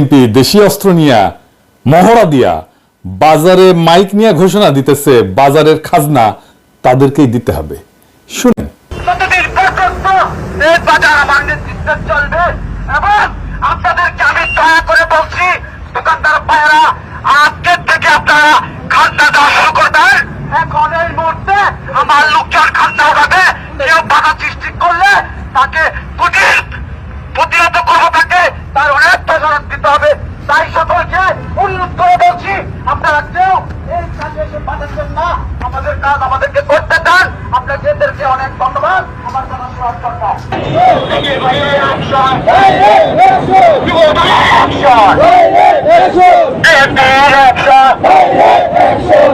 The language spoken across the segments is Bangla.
বিএনপি দেশি অস্ত্র নিয়া মহড়া দিয়া বাজারে মাইক নিয়ে ঘোষণা দিতেছে, বাজারের খাজনা তাদেরকেই দিতে হবে। শুনে চলবে আপনাদেরকে আমি দয়া করে বলছি, দোকানদার ভাইয়েরা আজকের থেকে আপনারা খান্না দেওয়া শুরু করবেন এখন এই মুহূর্তে আমার লোকজন খান্না উঠাবে কেউ বাধা সৃষ্টি করলে তাকে কুটির প্রতিহত করব তাকে তার অনেক প্রসারণ দিতে হবে তাই সকলকে অনুরোধ করে বলছি আপনারা কেউ এই কাজে এসে পাঠাচ্ছেন না আমাদের কাজ আমাদেরকে করতে দেন আপনাদেরকে অনেক ধন্যবাদ। আমার জানা শোনার জন্য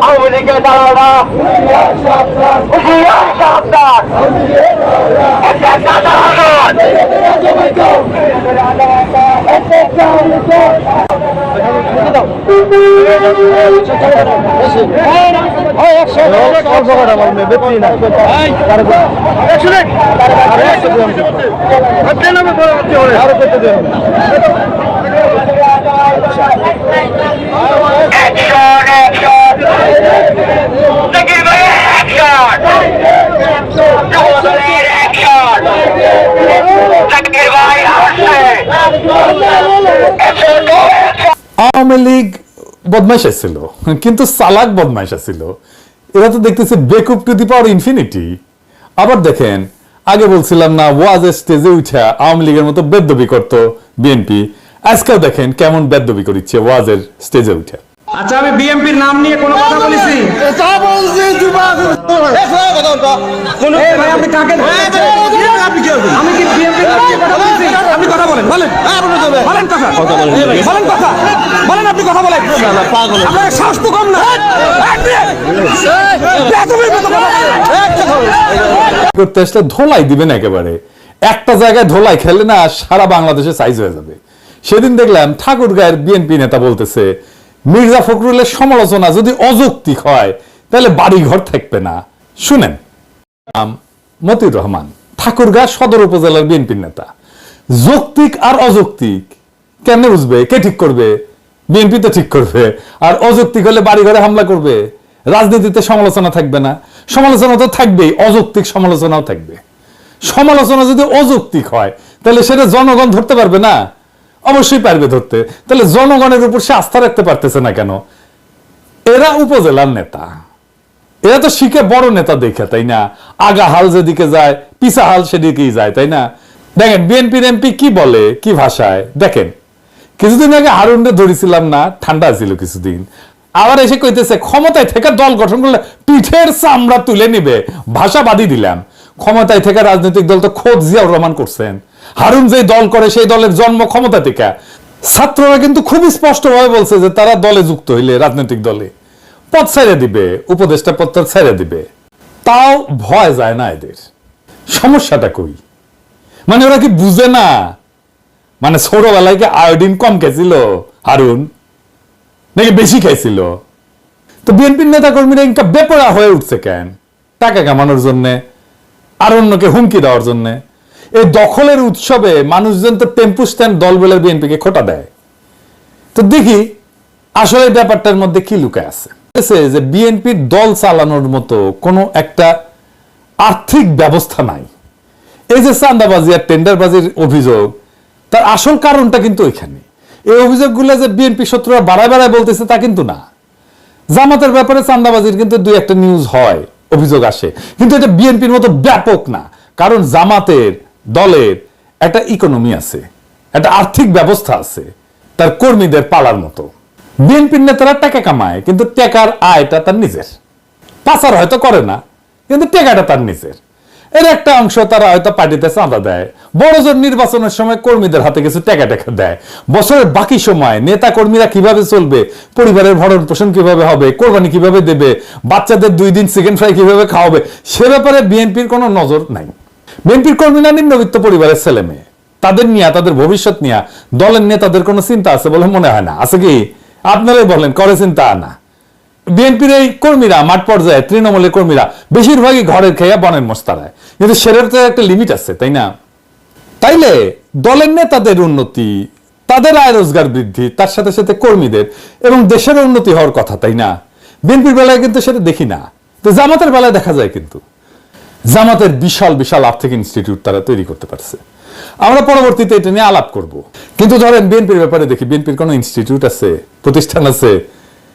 আওয়ামী লীগের দালালরা হুঁশিয়ার সাবধান আওয়ামী লীগ বদমাইশ ছিল কিন্তু সালাক বদমাইশ ছিল এরা তো দেখতেছে বেকুপ টু দি পাওয়ার ইনফিনিটি। আবার দেখেন, আগে বলছিলাম না ওয়াজের স্টেজে উঠা আওয়ামী লীগের মতো বেদবি করতো বিএনপি। আজকেও দেখেন কেমন বেদবি করিচ্ছে ওয়াজের স্টেজে উঠা। আচ্ছা আমি বিএমপির নাম নিয়ে কোনো কথা বলেছি এই ভাই আপনি কাকে আমি কি বিএমপির নাম নিয়ে কথা বলেছি আপনি কথা বলেন বলেন বলেন কথা বলেন কথা বলেন আপনি কথা বলেন আপনার সাহস তো কম না কথা বলেন। করতে আসলে ধোলাই দিবেন একেবারে একটা জায়গায় ধোলাই খেলে না সারা বাংলাদেশে সাইজ হয়ে যাবে সেদিন দেখলাম ঠাকুর গায়ের বিএনপি নেতা বলতেছে মির্জা ফখরুলের সমালোচনা যদি অযৌক্তিক হয়, তাহলে বাড়ি ঘর থাকবে না। শুনেন মতিউর রহমান, ঠাকুরগাঁ সদর উপজেলার বিএনপির নেতা। যৌক্তিক আর অযৌক্তিক, কেমনে বুঝবে? কে ঠিক করবে? বিএনপি তো ঠিক করবে। আর অযৌক্তিক হলে বাড়ি ঘরে হামলা করবে। রাজনীতিতে সমালোচনা থাকবে না। সমালোচনা তো থাকবেই, অযৌক্তিক সমালোচনাও থাকবে। সমালোচনা যদি অযৌক্তিক হয়, তাহলে সেটা জনগণ ধরতে পারবে না। অবশ্যই পারবে ধরতে। তাহলে জনগণের উপর সে আস্থা রাখতে পারতেছে না কেন? এরা উপজেলার নেতা। এরা তো শিখে বড় নেতা দেখে, তাই না? আগা হাল যেদিকে যায় পিসা হাল সেদিকেই যায়, তাই না? দেখেন, বিএনপির এমপি কি বলে, কি ভাষায়? দেখেন, কিছুদিন আগে হারুনরে ধরেছিলাম না, ঠান্ডা ছিল কিছুদিন। আবার এসে কইতেছে, ক্ষমতায় থেকে দল গঠন করলে পিঠের চামড়া তুলে নিবে। ভাষা বাদই দিলাম। ক্ষমতায় থেকে রাজনৈতিক দল তো খোঁজ জিয়াউর রহমান করছেন। হারুন যেই দল করে, সেই দলের জন্ম ক্ষমতা থেকে। ছাত্ররা কিন্তু খুবই স্পষ্টভাবে বলছে যে তারা দলে যুক্ত হইলে, রাজনৈতিক দলে। পথ ছেড়ে দিবে, উপদেষ্টা পথ ছেড়ে দিবে। তাও ভয় যায় না এদের। সমস্যাটা কই? মানে ওরা কি বুঝে না? মানে ছোটবেলায় কি আয়োডিন কম খেয়েছিল, হারুন? নাকি বেশি খাইছিল তো বিএনপির নেতা কর্মীরা ইনকা বেপরা হয়ে উঠছে কেন? টাকা কামানোর জন্যে, আর অন্যকে হুমকি দেওয়ার জন্যে। এই দখলের উৎসবে মানুষজন তো টেম্পু স্ট্যান্ড দল বলে বিএনপিকে খোটা দেয়। তো দেখি, আসলে ব্যাপারটার মধ্যে কি লুকায় আছে? যে বিএনপির দল চালানোর মতো কোনো একটা আর্থিক ব্যবস্থা নাই। এই যে চান্দাবাজি আর টেন্ডারবাজির অভিযোগ, তার আসল কারণটা কিন্তু ওইখানে। এই অভিযোগগুলো যে বিএনপি শত্রুরা বাড়ায় বাড়ায় বলতেছে তা কিন্তু না। জামাতের ব্যাপারে চান্দাবাজির কিন্তু দুই একটা নিউজ হয়, অভিযোগ আসে। কিন্তু এটা বিএনপির মতো ব্যাপক না। কারণ জামাতের দলের একটা ইকোনমি আছে, একটা আর্থিক ব্যবস্থা আছে, তার কর্মীদের পালার মতো। বিএনপির নেতারা টাকা কামায়, কিন্তু টাকার আয়টা তার নিজের। পাচার হয়তো করে না, কিন্তু টাকাটা তার নিজের। এর একটা অংশ তারা হয়তো পার্টিতে চাঁদা দেয়। বড় জোর নির্বাচনের সময় কর্মীদের হাতে কিছু টাকা টাকা দেয়। বছরের বাকি সময় নেতা কর্মীরা কীভাবে চলবে, পরিবারের ভরণ পোষণ কীভাবে হবে, কোরবানি কীভাবে দেবে, বাচ্চাদের দুই দিন চিকেন ফ্রাই কীভাবে খাওয়াবে, সে ব্যাপারে বিএনপির কোনো নজর নাই। বিএনপির কর্মীরা নিম্নবিত্ত পরিবারের ছেলে মেয়ে। তাদের নিয়ে, তাদের ভবিষ্যৎ নিয়ে, দলের নেতাদের কোনো চিন্তা আছে বলে মনে হয় না। আছে কি? আপনারাই বলেন, করে চিন্তা না। বিএনপির এই কর্মীরা, মাঠ পর্যায়ে তৃণমূলের কর্মীরা, বেশিরভাগই ঘরের খেয়া বনের মস্তারায়। কিন্তু সেটার তো একটা লিমিট আছে, তাই না? তাইলে দলের নেতাদের উন্নতি, তাদের আয় রোজগার বৃদ্ধি, তার সাথে সাথে কর্মীদের এবং দেশের উন্নতি হওয়ার কথা, তাই না? বিএনপির বেলায় কিন্তু সেটা দেখি না। তো জামাতের বেলায় দেখা যায় কিন্তু। জামাতের বিশাল বিশাল আর্থিক ইনস্টিটিউট তারা তৈরি করতে পারছে। আমরা পরবর্তীতে এটা নিয়ে আলাপ করব। কিন্তু ধরেন বিএনপির ব্যাপারে দেখি, বিএনপির কোনো ইনস্টিটিউট আছে, প্রতিষ্ঠান আছে?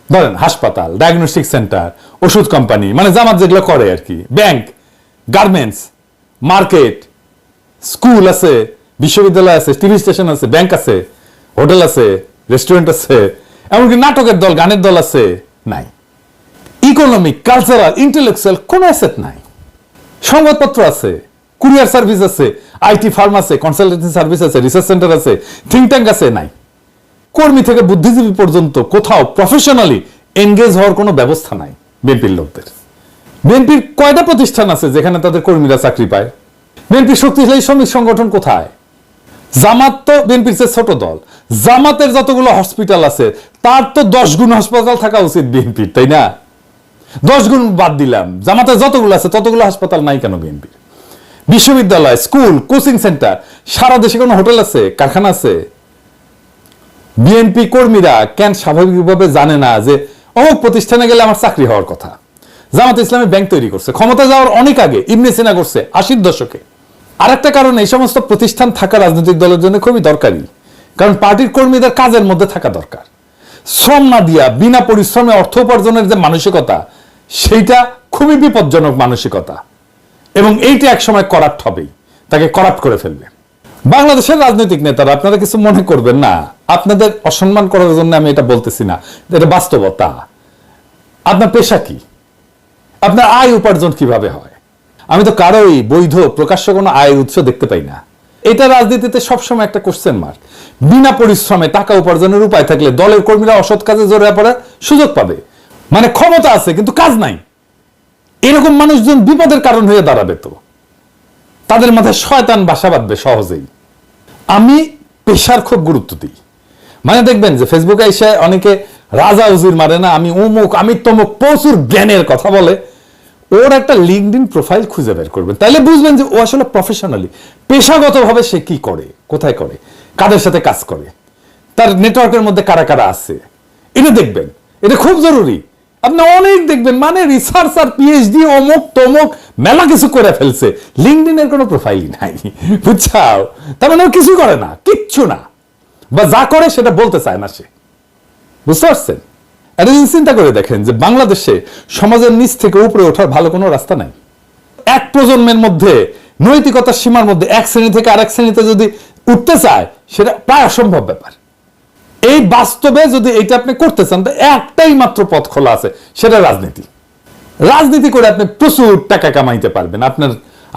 ধরেন হাসপাতাল ডায়াগনস্টিক সেন্টার ওষুধ কোম্পানি মানে জামাত যেগুলো করে আর কি ব্যাংক গার্মেন্টস মার্কেট স্কুল আছে, বিশ্ববিদ্যালয় আছে টিভি স্টেশন আছে ব্যাংক আছে হোটেল আছে রেস্টুরেন্ট আছে, এমনকি নাটকের দল, গানের দল আছে, নাই। ইকোনমিক কালচারাল ইন্টেলেকচুয়াল কোনো অ্যাসেট নাই। সংবাদপত্র আছে, কুরিয়ার সার্ভিস আছে, আইটি ফার্ম আছে কনসালটেন্সি সার্ভিস আছে রিসার্চ সেন্টার আছে থিঙ্ক ট্যাঙ্ক আছে, নাই। কর্মী থেকে বুদ্ধিজীবী পর্যন্ত কোথাও প্রফেশনালি এনগেজ হওয়ার কোনো ব্যবস্থা নাই বিএনপির লোকদের। বিএনপির কয়টা প্রতিষ্ঠান আছে যেখানে তাদের কর্মীরা চাকরি পায়? বিএনপির শক্তিশালী শ্রমিক সংগঠন কোথায়? জামাত তো বিএনপির চেয়ে ছোট দল। জামাতের যতগুলো হসপিটাল আছে, তার তো দশ গুণ হাসপাতাল থাকা উচিত বিএনপির তাই না? দশ গুণ বাদ দিলাম। জামাতের যতগুলো আছে, ততগুলো হাসপাতাল নাই কেন বিএনপির বিশ্ববিদ্যালয়, স্কুল, কোচিং সেন্টার, সারা দেশে কোনো হোটেল আছে, কারখানা আছে? বিএনপি কর্মীরা কেন স্বাভাবিকভাবে জানে না যে অমুক প্রতিষ্ঠানে গেলে আমার চাকরি হওয়ার কথা? জামাত ইসলামী ব্যাংক তৈরি করছে, ক্ষমতা যাওয়ার অনেক আগে ইবনে সিনা করছে, আশির দশকে। আরেকটা কারণ এই সমস্ত প্রতিষ্ঠান থাকা রাজনৈতিক দলের জন্য খুবই দরকারি, কারণ পার্টির কর্মীদের কাজের মধ্যে থাকা দরকার। শ্রম না দিয়া, বিনা পরিশ্রমে অর্থ উপার্জনের যে মানসিকতা সেইটা খুবই বিপজ্জনক মানসিকতা। এবং এইটা একসময় করাপ্ট হবেই। তাকে করাপ্ট করে ফেলবে। বাংলাদেশের রাজনৈতিক নেতারা, আপনারা কিছু মনে করবেন না। আপনাদের অসম্মান করার জন্য আমি এটা বলতেছি না। এটা বাস্তবতা। আপনার পেশা কি? আপনার আয় উপার্জন কীভাবে হয়? আমি তো কারোই বৈধ, প্রকাশ্য কোনো আয়ের উৎস দেখতে পাই না। এটা রাজনীতিতে সবসময় একটা কোশ্চেন মার্ক বিনা পরিশ্রমে টাকা উপার্জনের উপায় থাকলে দলের কর্মীরা অসৎ কাজে জড়িয়ে পড়ার সুযোগ পাবে। মানে ক্ষমতা আছে, কিন্তু কাজ নাই। এরকম মানুষজন বিপদের কারণ হয়ে দাঁড়াবে তো। তাদের মাথায় শয়তান বাসা বাঁধবে সহজেই। আমি পেশার খুব গুরুত্ব দিই। মানে দেখবেন যে ফেসবুকে এসে অনেকে রাজা উজির মারে না, আমি অমুক, আমি তমুক, প্রচুর জ্ঞানের কথা বলে। ওর একটা লিঙ্কডিন প্রোফাইল খুঁজে বের করবেন। তাহলে বুঝবেন যে ও আসলে প্রফেশনালি পেশাগতভাবে সে কি করে, কোথায় করে, কাদের সাথে কাজ করে, তার নেটওয়ার্কের মধ্যে কারা কারা আছে। এটা দেখবেন। এটা খুব জরুরি। আপনি অনেক দেখবেন মানে রিসার্চ আর পিএইচডি অমুক তমুক, মেলা কিছু করে ফেলছে। লিঙ্কডিনের কোনো প্রোফাইলই নাই, বুঝছাও? তার মানে ও কিছু করে না, কিচ্ছু না। বা যা করে সেটা বলতে চায় না সে। বুঝতে পারছেন? জিনিস চিন্তা করে দেখেন যে বাংলাদেশে সমাজের নিচ থেকে উপরে ওঠার ভালো কোনো রাস্তা নাই। এক প্রজন্মের মধ্যে, নৈতিকতার সীমার মধ্যে এক শ্রেণি থেকে আরেক শ্রেণীতে যদি উঠতে চায়, সেটা প্রায় অসম্ভব ব্যাপার। এই বাস্তবে যদি এটা আপনি করতে চান, তো একটাই মাত্র পথ খোলা আছে, সেটা রাজনীতি। রাজনীতি করে আপনি প্রচুর টাকা কামাইতে পারবেন, আপনার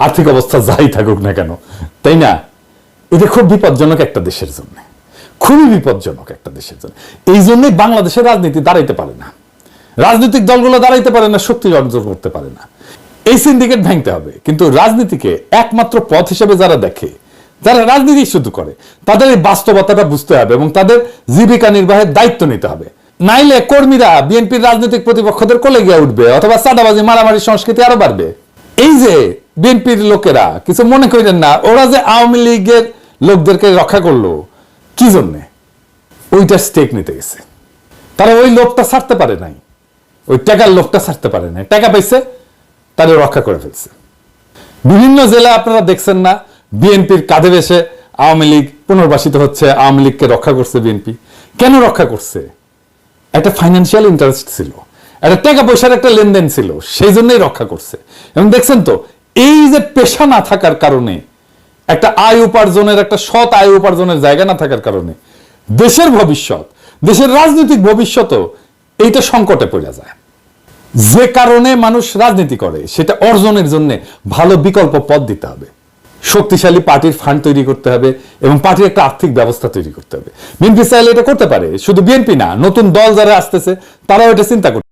আর্থিক অবস্থা যাই থাকুক না কেন, তাই না? এটা খুব বিপজ্জনক একটা দেশের জন্য, খুবই বিপজ্জনক একটা দেশের জন্য। এই জন্যই বাংলাদেশের রাজনীতি দাঁড়াইতে পারে না। রাজনৈতিক দলগুলো দাঁড়াইতে পারে না, শক্তি অর্জন করতে পারে না। এই সিন্ডিকেট ভাঙতে হবে, কিন্তু রাজনীতিকে একমাত্র পথ হিসেবে যারা দেখে যারা রাজনীতি শুধু করে, তাদের এই বাস্তবতাটা বুঝতে হবে এবং তাদের জীবিকা নির্বাহের দায়িত্ব নিতে হবে। নাইলে কর্মীরা বিএনপির রাজনৈতিক প্রতিপক্ষদের কোলে গিয়ে উঠবে অথবা চাঁদাবাজি, মারামারি সংস্কৃতি আরও বাড়বে। এই যে বিএনপির লোকেরা কিছু মনে করেন না, ওরা যে আওয়ামী লীগের লোকদেরকে রক্ষা করল, কি জন্যে? ওইটা স্টেক নিতে গেছে। তারা ওই লোকটা ছাড়তে পারে নাই। ওই টাকার লোকটা ছাড়তে পারে নাই। টাকা পাইছে, তারা রক্ষা করে ফেলছে। বিভিন্ন জেলা আপনারা দেখছেন না বিএনপির কাঁধে বেসে আওয়ামী লীগ পুনর্বাসিত হচ্ছে, আওয়ামী লীগকে রক্ষা করছে বিএনপি। কেন রক্ষা করছে? একটা ফাইন্যান্সিয়াল ইন্টারেস্ট ছিল, একটা টাকা পয়সার একটা লেনদেন ছিল, সেই জন্যই রক্ষা করছে। এবং দেখছেন তো, এই যে পেশা না থাকার কারণে, একটা আয় উপার্জনের, একটা সৎ আয় উপার্জনের জায়গা না থাকার কারণে, দেশের ভবিষ্যৎ, দেশের রাজনৈতিক ভবিষ্যৎও এইটা সংকটে পড়ে যায়। যে কারণে মানুষ রাজনীতি করে, সেটা অর্জনের জন্য ভালো বিকল্প পথ দিতে হবে। শক্তিশালী পার্টির ফান্ড তৈরি করতে হবে এবং পার্টির একটা আর্থিক ব্যবস্থা তৈরি করতে হবে। বিএনপি চাইলে এটা করতে পারে, শুধু বিএনপি না, নতুন দল যারা আসতেছে, তারাও এটা চিন্তা করতে